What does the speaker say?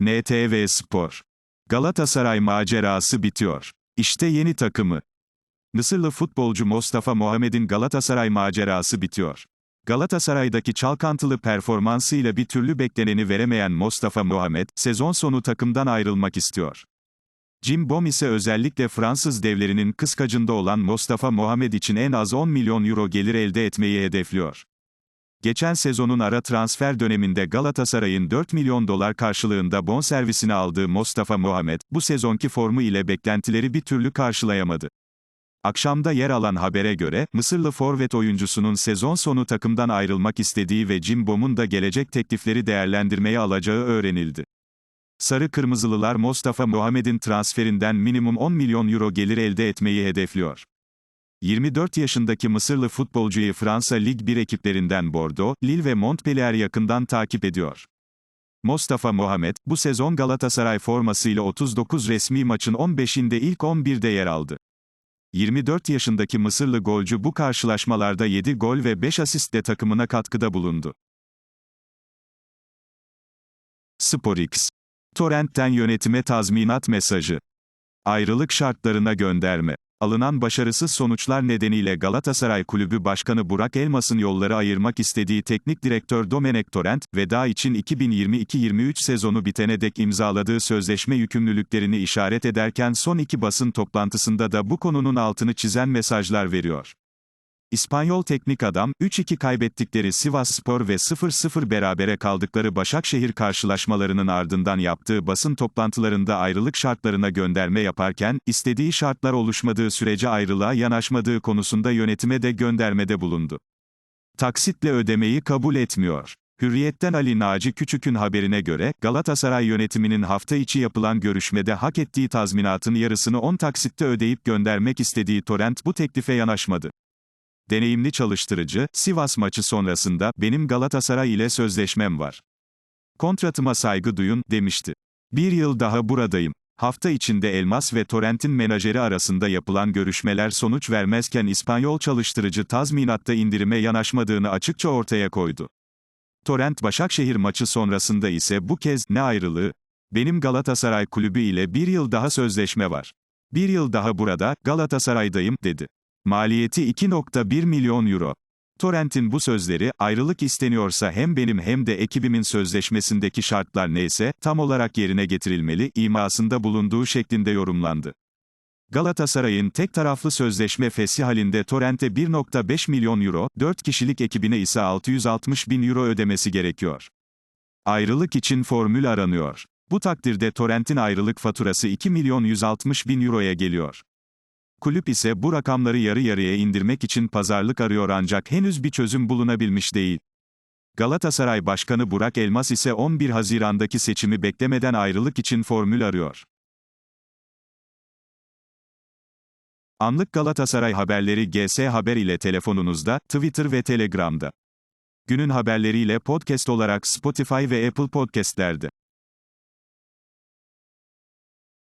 NTV Spor. Galatasaray macerası bitiyor. İşte yeni takımı. Mısırlı futbolcu Mustafa Muhammed'in Galatasaray macerası bitiyor. Galatasaray'daki çalkantılı performansıyla bir türlü bekleneni veremeyen Mustafa Muhammed, sezon sonu takımdan ayrılmak istiyor. Jim Bom ise özellikle Fransız devlerinin kıskacında olan Mustafa Muhammed için en az 10 milyon euro gelir elde etmeyi hedefliyor. Geçen sezonun ara transfer döneminde Galatasaray'ın 4 milyon dolar karşılığında bonservisini aldığı Mustafa Muhammed, bu sezonki formu ile beklentileri bir türlü karşılayamadı. Akşamda yer alan habere göre, Mısırlı forvet oyuncusunun sezon sonu takımdan ayrılmak istediği ve Jim Bom'un da gelecek teklifleri değerlendirmeye alacağı öğrenildi. Sarı Kırmızılılar Mustafa Muhammed'in transferinden minimum 10 milyon euro gelir elde etmeyi hedefliyor. 24 yaşındaki Mısırlı futbolcuyu Fransa Lig 1 ekiplerinden Bordeaux, Lille ve Montpellier yakından takip ediyor. Mustafa Muhammed, bu sezon Galatasaray formasıyla 39 resmi maçın 15'inde ilk 11'de yer aldı. 24 yaşındaki Mısırlı golcü bu karşılaşmalarda 7 gol ve 5 asistle takımına katkıda bulundu. SporX. Torrent'ten yönetime tazminat mesajı. Ayrılık şartlarına gönderme. Alınan başarısız sonuçlar nedeniyle Galatasaray Kulübü Başkanı Burak Elmas'ın yolları ayırmak istediği teknik direktör Domenek Torrent, veda için 2022-23 sezonu bitene dek imzaladığı sözleşme yükümlülüklerini işaret ederken son iki basın toplantısında da bu konunun altını çizen mesajlar veriyor. İspanyol teknik adam, 3-2 kaybettikleri Sivas Spor ve 0-0 berabere kaldıkları Başakşehir karşılaşmalarının ardından yaptığı basın toplantılarında ayrılık şartlarına gönderme yaparken, istediği şartlar oluşmadığı sürece ayrılığa yanaşmadığı konusunda yönetime de göndermede bulundu. Taksitle ödemeyi kabul etmiyor. Hürriyet'ten Ali Naci Küçük'ün haberine göre, Galatasaray yönetiminin hafta içi yapılan görüşmede hak ettiği tazminatın yarısını 10 taksitte ödeyip göndermek istediği Torrent bu teklife yanaşmadı. Deneyimli çalıştırıcı, Sivas maçı sonrasında, benim Galatasaray ile sözleşmem var. Kontratıma saygı duyun, demişti. Bir yıl daha buradayım. Hafta içinde Elmas ve Torrent'in menajeri arasında yapılan görüşmeler sonuç vermezken İspanyol çalıştırıcı tazminatta indirime yanaşmadığını açıkça ortaya koydu. Torrent Başakşehir maçı sonrasında ise bu kez, ne ayrılığı? Benim Galatasaray kulübü ile bir yıl daha sözleşme var. Bir yıl daha burada, Galatasaray'dayım, dedi. Maliyeti 2.1 milyon euro. Torrent'in bu sözleri, ayrılık isteniyorsa hem benim hem de ekibimin sözleşmesindeki şartlar neyse, tam olarak yerine getirilmeli, imasında bulunduğu şeklinde yorumlandı. Galatasaray'ın tek taraflı sözleşme fesi halinde Torrent'e 1.5 milyon euro, 4 kişilik ekibine ise 660 bin euro ödemesi gerekiyor. Ayrılık için formül aranıyor. Bu takdirde Torrent'in ayrılık faturası 2 milyon 160 bin euroya geliyor. Kulüp ise bu rakamları yarı yarıya indirmek için pazarlık arıyor ancak henüz bir çözüm bulunabilmiş değil. Galatasaray Başkanı Burak Elmas ise 11 Haziran'daki seçimi beklemeden ayrılık için formül arıyor. Anlık Galatasaray haberleri GS Haber ile telefonunuzda, Twitter ve Telegram'da. Günün haberleriyle podcast olarak Spotify ve Apple Podcast'lerde.